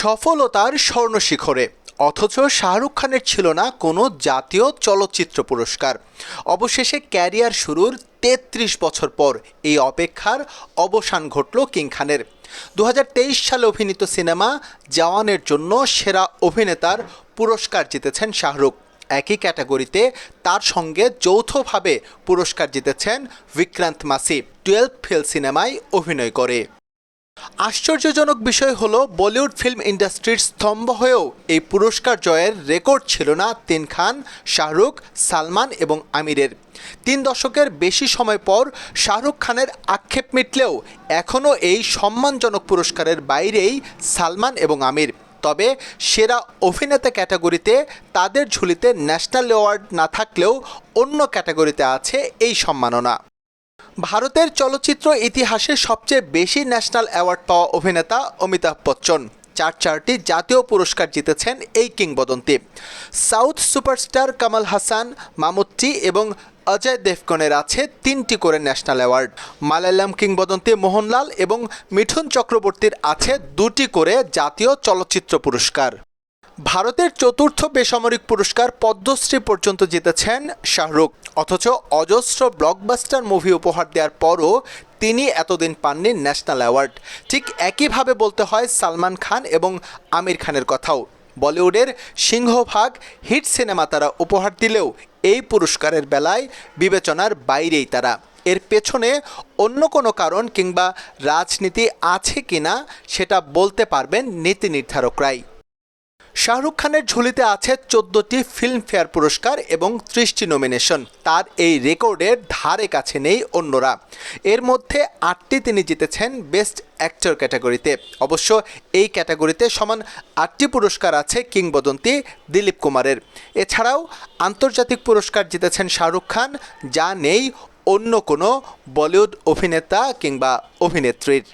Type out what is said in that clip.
সফলতার স্বর্ণ শিখরে অথচ শাহরুখ খানের ছিল না কোনো জাতীয় চলচ্চিত্র পুরস্কার। অবশেষে ক্যারিয়ার শুরুর তেত্রিশ বছর পর এই অপেক্ষার অবসান ঘটল কিং খানের। দু হাজার তেইশ সালে অভিনীত সিনেমা জওয়ানের জন্য সেরা অভিনেতার পুরস্কার জিতেছেন শাহরুখ। একই ক্যাটাগরিতে তার সঙ্গে যৌথভাবে পুরস্কার জিতেছেন বিক্রান্ত মাসি। টুয়েলভ ফেল সিনেমায় অভিনয় করে। আশ্চর্যজনক বিষয় হলো, বলিউড ফিল্ম ইন্ডাস্ট্রির স্তম্ভ হয়েও এই পুরস্কার জয়ের রেকর্ড ছিল না তিন খান, শাহরুখ, সালমান এবং আমিরের। তিন দশকের বেশি সময় পর শাহরুখ খানের আক্ষেপ মিটলেও এখনও এই সম্মানজনক পুরস্কারের বাইরেই সালমান এবং আমির। তবে সেরা অভিনেতা ক্যাটাগরিতে তাদের ঝুলিতে ন্যাশনাল অ্যাওয়ার্ড না থাকলেও অন্য ক্যাটাগরিতে আছে এই সম্মাননা। ভারতের চলচ্চিত্র ইতিহাসে সবচেয়ে বেশি ন্যাশনাল অ্যাওয়ার্ড পাওয়া অভিনেতা অমিতাভ বচ্চন। চার চারটি জাতীয় পুরস্কার জিতেছেন এই কিংবদন্তি। সাউথ সুপারস্টার কামাল হাসান মামুচ্চি এবং অজয় দেবগনের আছে তিনটি করে ন্যাশনাল অ্যাওয়ার্ড। মালায়ালাম কিংবদন্তি মোহনলাল এবং মিঠুন চক্রবর্তীর আছে দুটি করে জাতীয় চলচ্চিত্র পুরস্কার। ভারতের চতুর্থ বেসামরিক পুরস্কার পদ্মশ্রী পর্যন্ত জিতেছেন শাহরুখ। অথচ অজস্র ব্লকবাস্টার মুভি উপহার দেওয়ার পরও তিনি এতদিন পাননি ন্যাশনাল অ্যাওয়ার্ড ঠিক একইভাবে বলতে হয় সালমান খান এবং আমির খানের কথাও। বলিউডের সিংহভাগ হিট সিনেমা তারা উপহার দিলেও এই পুরস্কারের বেলায় বিবেচনার বাইরেই তারা। এর পেছনে অন্য কোনো কারণ কিংবা রাজনীতি আছে কিনা সেটা বলতে পারবেন নীতি নির্ধারকরাই। শাহরুখ খানের ঝুলিতে আছে চোদ্দটি ফিল্মফেয়ার পুরস্কার এবং ত্রিশটি নমিনেশন তার এই রেকর্ডের ধারে কাছে নেই অন্যরা। এর মধ্যে আটটি তিনি জিতেছেন বেস্ট অ্যাক্টর ক্যাটাগরিতে। অবশ্য এই ক্যাটাগরিতে সমান আটটি পুরস্কার আছে কিংবদন্তি দিলীপ কুমারের। এছাড়াও আন্তর্জাতিক পুরস্কার জিতেছেন শাহরুখ খান, যা নেই অন্য কোনো বলিউড অভিনেতা কিংবা অভিনেত্রীর।